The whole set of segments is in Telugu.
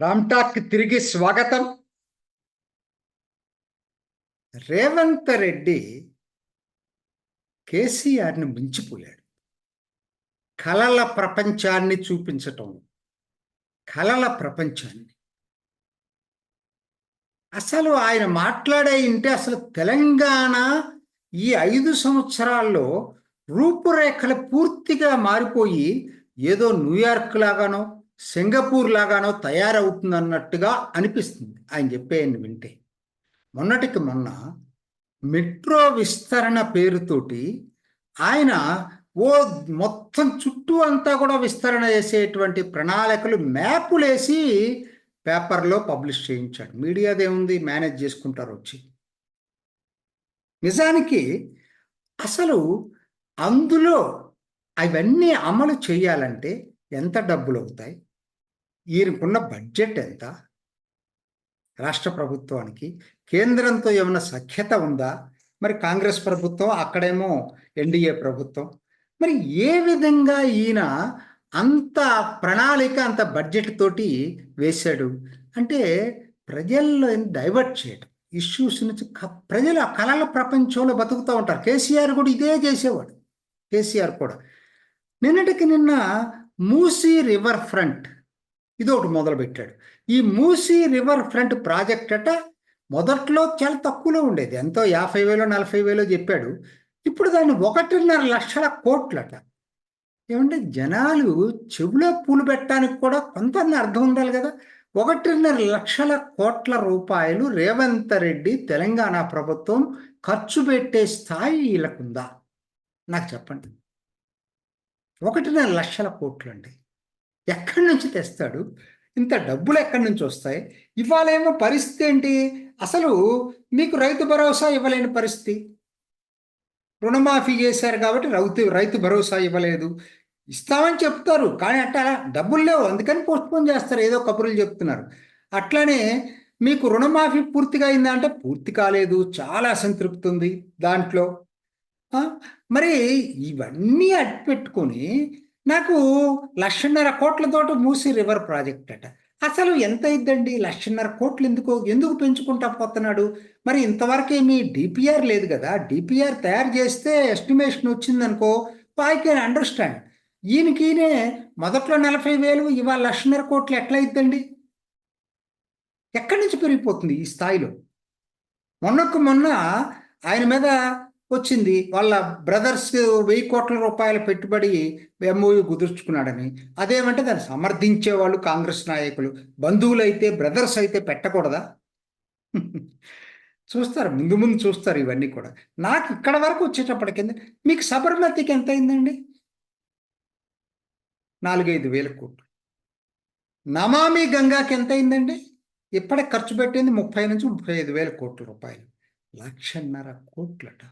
రామ్టాక్ తిరిగి స్వాగతం. రేవంత్ రెడ్డి కేసీఆర్ని మించిపోయాడు. కలల ప్రపంచాన్ని చూపించటం కలల ప్రపంచాన్ని. అసలు ఆయన మాట్లాడే ఇంటే అసలు తెలంగాణ ఈ ఐదు సంవత్సరాల్లో రూపురేఖలు పూర్తిగా మారిపోయి ఏదో న్యూయార్క్ లాగానో సింగపూర్ లాగానో తయారవుతుందన్నట్టుగా అనిపిస్తుంది. ఆయన చెప్పేయండి వింటే. మొన్నటికి మొన్న మెట్రో విస్తరణ పేరుతోటి ఆయన ఓ మొత్తం చుట్టూ అంతా కూడా విస్తరణ చేసేటువంటి ప్రణాళికలు మ్యాపులేసి పేపర్లో పబ్లిష్ చేయించాడు. మీడియాదేముంది? మేనేజ్ చేసుకుంటారు వచ్చి. నిజానికి అసలు అందులో అవన్నీ అమలు చేయాలంటే ఎంత డబ్బులు అవుతాయి? ఈయనకున్న బడ్జెట్ ఎంత? రాష్ట్ర ప్రభుత్వానికి కేంద్రంతో ఏమైనా సఖ్యత ఉందా? మరి కాంగ్రెస్ ప్రభుత్వం అక్కడేమో ఎన్డీఏ ప్రభుత్వం. మరి ఏ విధంగా ఈయన అంత ప్రణాళిక అంత బడ్జెట్ తోటి వేశాడు? అంటే ప్రజల్లో డైవర్ట్ చేయడం ఇష్యూస్ నుంచి క- ప్రజలు ఆ కళల ప్రపంచంలో బతుకుతూ ఉంటారు. కేసీఆర్ కూడా ఇదే చేసేవాడు. కేసీఆర్ కూడా. నిన్నటికి నిన్న మూసీ రివర్ ఫ్రంట్ ఇది ఒకటి మొదలుపెట్టాడు. ఈ మూసీ రివర్ ఫ్రంట్ ప్రాజెక్ట్ అట మొదట్లో చాలా తక్కువలో ఉండేది. ఎంతో యాభై వేలో నలభై వేలో చెప్పాడు. ఇప్పుడు దాన్ని ఒకటిన్నర లక్షల కోట్లట. ఏమంటే జనాలు చెవిలో పూలు పెట్టడానికి కూడా కొంత అర్థం ఉండాలి కదా. ఒకటిన్నర లక్షల కోట్ల రూపాయలు రేవంత్ రెడ్డి తెలంగాణ ప్రభుత్వం ఖర్చు పెట్టే స్థాయి వీళ్ళకుందా? నాకు చెప్పండి. ఒకటిన్నర లక్షల కోట్లు అండి ఎక్కడి నుంచి తెస్తాడు? ఇంత డబ్బులు ఎక్కడి నుంచి వస్తాయి? ఇవాళేమో పరిస్థితి ఏంటి? అసలు మీకు రైతు భరోసా ఇవ్వలేని పరిస్థితి. రుణమాఫీ చేశారు కాబట్టి రైతు రైతు భరోసా ఇవ్వలేదు. ఇస్తామని చెప్తారు. కానీ అట్లా డబ్బులు లేవు. అందుకని పోస్ట్పోన్ చేస్తారు. ఏదో కబుర్లు చెప్తున్నారు. అట్లనే మీకు రుణమాఫీ పూర్తిగా అయిందా అంటే పూర్తి కాలేదు. చాలా అసంతృప్తి ఉంది దాంట్లో. మరి ఇవన్నీ అడ్డు పెట్టుకొని నాకు లక్షన్నర కోట్లతోటి మూసి రివర్ ప్రాజెక్ట్ అట. అసలు ఎంత అయిందండి లక్షన్నర కోట్లు ఎందుకు? ఎందుకు పెంచుకుంటా పోతున్నాడు? మరి ఇంతవరకే మీ డిపిఆర్ లేదు కదా. డిపిఆర్ తయారు చేస్తే ఎస్టిమేషన్ వచ్చిందనుకో ఐ కెన్ అండర్స్టాండ్. ఈయనకి ఈయనే మొదట్లో నలభై వేలు ఇవాళ లక్షన్నర కోట్లు ఎట్లయిద్దండి? ఎక్కడి నుంచి పెరిగిపోతుంది ఈ స్థాయిలో? మొన్నకు మొన్న ఆయన మీద వచ్చింది వాళ్ళ బ్రదర్స్ వెయ్యి కోట్ల రూపాయల పెట్టుబడి ఎంఓయూ కుదుర్చుకున్నాడని. అదేమంటే దాన్ని సమర్థించే వాళ్ళు కాంగ్రెస్ నాయకులు. బంధువులు అయితే బ్రదర్స్ అయితే పెట్టకూడదా? చూస్తారు ముందు ముందు చూస్తారు ఇవన్నీ కూడా. నాకు ఇక్కడ వరకు వచ్చేటప్పటికి మీకు సబర్మతికి ఎంత అయిందండి నాలుగైదు వేల కోట్లు. నమామి గంగాకి ఎంత అయిందండి ఇప్పటికి ఖర్చు పెట్టింది ముప్పై నుంచి ముప్పై ఐదు వేల కోట్ల రూపాయలు. లక్షన్నర కోట్లట.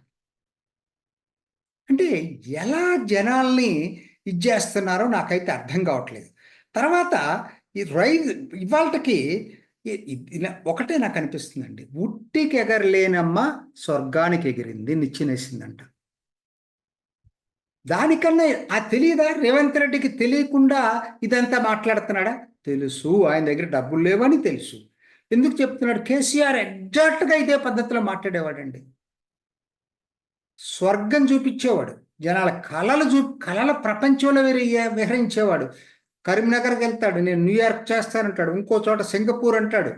అంటే ఎలా జనాల్ని ఇది చేస్తున్నారో నాకైతే అర్థం కావట్లేదు. తర్వాత ఈ రైజ్ ఇవాళకి ఒకటే నాకు అనిపిస్తుందండి. ఉట్టికి ఎగరలేనమ్మ స్వర్గానికి ఎగిరింది నిచ్చినేసిందంట. దానికన్నా ఆ తెలియదా? రేవంత్ రెడ్డికి తెలియకుండా ఇదంతా మాట్లాడుతున్నాడా? తెలుసు. ఆయన దగ్గర డబ్బులు లేవని తెలుసు. ఎందుకు చెప్తున్నాడు? కేసీఆర్ ఎగ్జాక్ట్గా ఇదే పద్ధతిలో మాట్లాడేవాడండి. స్వర్గం చూపించేవాడు. జనాల కళలు చూ కళల ప్రపంచంలో విరి- విహరించేవాడు. కరీంనగర్కి వెళ్తాడు. నేను న్యూయార్క్ చేస్తానంటాడు. ఇంకో చోట సింగపూర్ అంటాడు.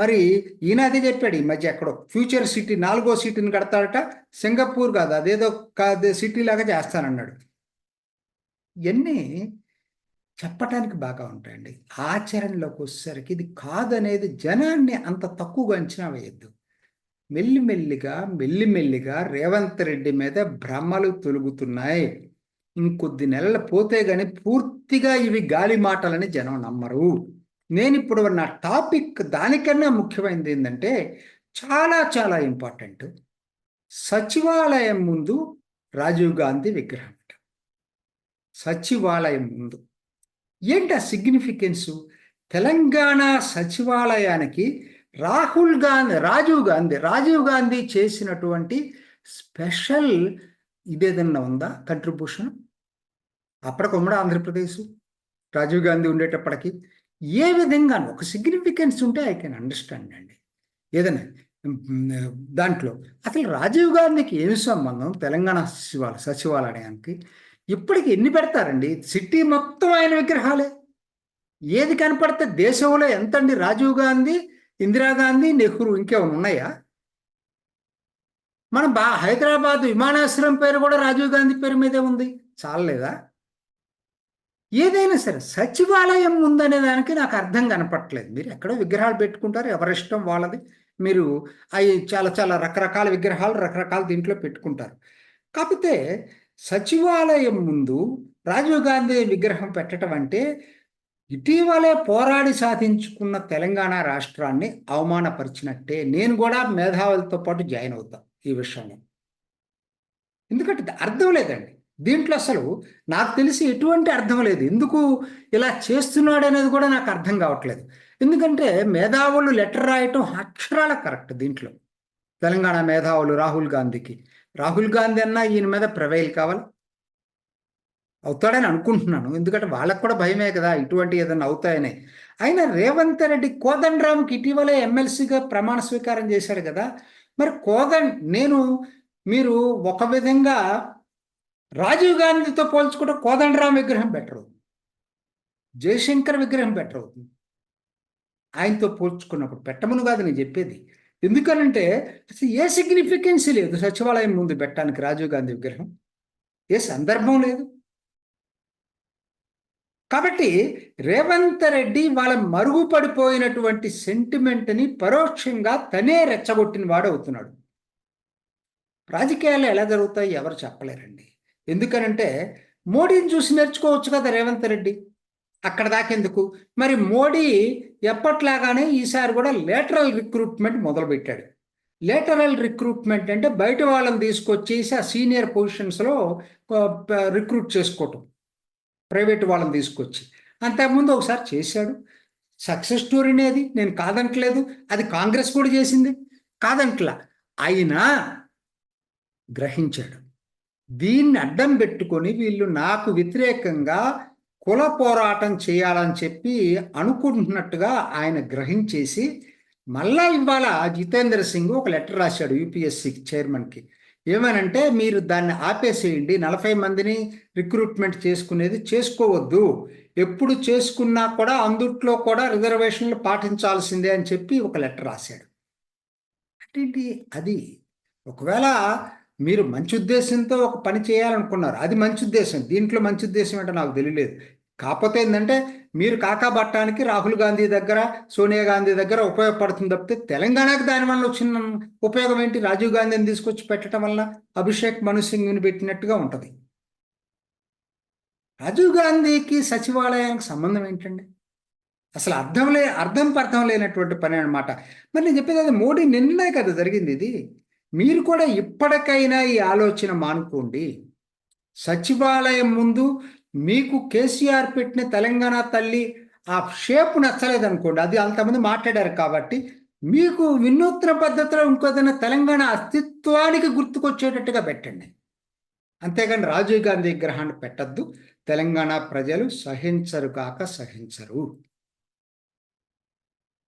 మరి ఈయన అదే చెప్పాడు ఈ మధ్య ఎక్కడో. ఫ్యూచర్ సిటీ నాలుగో సిటీని కడతాడట. సింగపూర్ కాదు అదేదో కాదు సిటీ లాగా చేస్తానన్నాడు. ఇవన్నీ చెప్పటానికి బాగా ఉంటాయండి. ఆచరణలోకి వచ్చేసరికి ఇది కాదనేది జనాన్ని అంత తక్కువగా అంచనా వేయద్దు. మెల్లిమెల్లిగా మెల్లిమెల్లిగా రేవంత్ రెడ్డి మీద భ్రమలు తొలుగుతున్నాయి. ఇంకొద్ది నెలలు పోతే గాని పూర్తిగా ఇవి గాలి మాటలని జనం నమ్మరు. నేను ఇప్పుడు నా టాపిక్ దానికన్నా ముఖ్యమైనది ఏంటంటే చాలా చాలా ఇంపార్టెంట్. సచివాలయం ముందు రాజీవ్ గాంధీ విగ్రహం అంట. సచివాలయం ముందు. ఏంటి ఆ సిగ్నిఫికెన్సు? తెలంగాణ సచివాలయానికి రాహుల్ గాంధీ రాజీవ్ గాంధీ రాజీవ్ గాంధీ చేసినటువంటి స్పెషల్ ఇదేదన్నా ఉందా? కంట్రిబ్యూషన్? అప్పటికి ఉమ్మడి ఆంధ్రప్రదేశ్. రాజీవ్ గాంధీ ఉండేటప్పటికి. ఏ విధంగా ఒక సిగ్నిఫికెన్స్ ఉంటే ఐ కెన్ అండర్స్టాండ్ అండి. ఏదైనా దాంట్లో అసలు రాజీవ్ గాంధీకి ఏమి సంబంధం? తెలంగాణ సచివాల సచివాలయానికి ఇప్పటికి ఎన్ని పెడతారండి? సిటీ మొత్తం ఆయన విగ్రహాలే. ఏది కనపడితే దేశంలో ఎంతండి రాజీవ్ గాంధీ ఇందిరాగాంధీ నెహ్రూ ఇంకేమైనా ఉన్నాయా? మన బా హైదరాబాద్ విమానాశ్రయం పేరు కూడా రాజీవ్ గాంధీ పేరు మీదే ఉంది. చాలలేదా? ఏదైనా సరే సచివాలయం ఉందనే దానికి నాకు అర్థం కనపట్లేదు. మీరు ఎక్కడో విగ్రహాలు పెట్టుకుంటారు ఎవరిష్టం వాళ్ళది. మీరు అవి చాలా చాలా రకరకాల విగ్రహాలు రకరకాల దీంట్లో పెట్టుకుంటారు. కాకపోతే సచివాలయం ముందు రాజీవ్ గాంధీ విగ్రహం పెట్టడం అంటే ఇటీవలే పోరాడి సాధించుకున్న తెలంగాణ రాష్ట్రాన్ని అవమానపరిచినట్టే. నేను కూడా మేధావులతో పాటు జాయిన్ అవుతా ఈ విషయంలో. ఎందుకంటే అర్థం లేదండి. దీంట్లో అసలు నాకు తెలిసి ఎటువంటి అర్థం లేదు. ఎందుకు ఇలా చేస్తున్నాడు అనేది కూడా నాకు అర్థం కావట్లేదు. ఎందుకంటే మేధావులు లెటర్ రాయటం అక్షరాల కరెక్ట్ దీంట్లో. తెలంగాణ మేధావులు రాహుల్ గాంధీకి. రాహుల్ గాంధీ అన్నా ఈయన మీద ప్రవైల్ కావాలి? అవుతాడని అనుకుంటున్నాను. ఎందుకంటే వాళ్ళకు కూడా భయమే కదా ఇటువంటి ఏదైనా అవుతాయని. అయినా రేవంత్ రెడ్డి కోదండరామ్కి ఇటీవలే ఎమ్మెల్సీగా ప్రమాణ స్వీకారం చేశాడు కదా. మరి కోదండ్ నేను మీరు ఒక విధంగా రాజీవ్ గాంధీతో పోల్చుకుంటే కోదండరామ్ విగ్రహం బెటర్ అవుతుంది. జయశంకర్ విగ్రహం బెటర్ అవుతుంది. ఆయనతో పోల్చుకున్నప్పుడు పెట్టమను కాదు నేను చెప్పేది. ఎందుకనంటే అసలు ఏ సిగ్నిఫికెన్స్ లేదు. సచివాలయం ముందు పెట్టడానికి రాజీవ్ గాంధీ విగ్రహం. ఏ సందర్భం లేదు. కాబట్టి రేవంత్ రెడ్డి వాళ్ళ మరుగుపడిపోయినటువంటి సెంటిమెంట్ని పరోక్షంగా తనే రెచ్చగొట్టిన వాడు అవుతున్నాడు. రాజకీయాలు ఎలా జరుగుతాయి ఎవరు చెప్పలేరండి. ఎందుకనంటే మోడీని చూసి నేర్చుకోవచ్చు కదా రేవంత్ రెడ్డి. అక్కడ దాకెందుకు మరి మోడీ ఎప్పట్లాగానే ఈసారి కూడా లేటరల్ రిక్రూట్మెంట్ మొదలుపెట్టాడు. లేటరల్ రిక్రూట్మెంట్ అంటే బయట వాళ్ళని తీసుకొచ్చేసి ఆ సీనియర్ పొజిషన్స్లో రిక్రూట్ చేసుకోవటం. ప్రైవేట్ వాళ్ళని తీసుకొచ్చి. అంతకుముందు ఒకసారి చేశాడు. సక్సెస్ స్టోరీనే అది. నేను కాదంటలేదు. అది కాంగ్రెస్ కూడా చేసింది. కాదంట్లా. అయినా గ్రహించాడు. దీన్ని అడ్డం పెట్టుకొని వీళ్ళు నాకు వ్యతిరేకంగా కుల పోరాటం చేయాలని చెప్పి అనుకుంటున్నట్టుగా ఆయన గ్రహించేసి మళ్ళా ఇవాళ జితేంద్ర సింగ్ ఒక లెటర్ రాశాడు యూపీఎస్సి చైర్మన్కి. ఏమనంటే మీరు దాన్ని ఆపేసేయండి నలభై మందిని రిక్రూట్మెంట్ చేసుకునేది చేసుకోవద్దు. ఎప్పుడు చేసుకున్నా కూడా అందుట్లో కూడా రిజర్వేషన్లు పాటించాల్సిందే అని చెప్పి ఒక లెటర్ రాశాడు. అంటే అది ఒకవేళ మీరు మంచి ఉద్దేశంతో ఒక పని చేయాలనుకున్నారు. అది మంచి ఉద్దేశం. దీంట్లో మంచి ఉద్దేశం ఏంటో నాకు తెలియలేదు. కాకపోతే ఏంటంటే మీరు కాకాబట్టడానికి రాహుల్ గాంధీ దగ్గర సోనియా గాంధీ దగ్గర ఉపయోగపడుతుంది తప్పితే తెలంగాణకు దానివల్ల వచ్చిన ఉపయోగం ఏంటి? రాజీవ్ గాంధీని తీసుకొచ్చి పెట్టడం వల్ల అభిషేక్ మను సింగ్ని పెట్టినట్టుగా ఉంటుంది. రాజీవ్ గాంధీకి సచివాలయానికి సంబంధం ఏంటండి? అసలు అర్థం లే అర్థం పర్థం లేనటువంటి పని అన్నమాట. మరి నేను చెప్పేది అది మోడీ నిన్ననే కదా జరిగింది ఇది. మీరు కూడా ఇప్పటికైనా ఈ ఆలోచన మానుకోండి. సచివాలయం ముందు మీకు కేసీఆర్ పెట్టిన తెలంగాణ తల్లి ఆ షేప్ నచ్చలేదు అనుకోండి అది అంతమంది మాట్లాడారు కాబట్టి మీకు వినూత్న పద్ధతిలో ఇంకోదైనా తెలంగాణ అస్తిత్వానికి గుర్తుకొచ్చేటట్టుగా పెట్టండి. అంతేగాని రాజీవ్ గాంధీ విగ్రహాన్ని పెట్టద్దు. తెలంగాణ ప్రజలు సహించరు కాక సహించరు.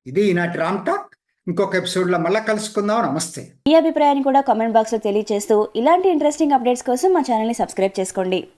ఇది ఈనాటి రామ్ టాక్. ఇంకొక ఎపిసోడ్లో మళ్ళీ కలుసుకుందాం. నమస్తే. మీ అభిప్రాయాన్ని కూడా కామెంట్ బాక్స్లో తెలియజేస్తూ ఇలాంటి ఇంట్రెస్టింగ్ అప్డేట్స్ కోసం మా ఛానల్ని సబ్స్క్రైబ్ చేసుకోండి.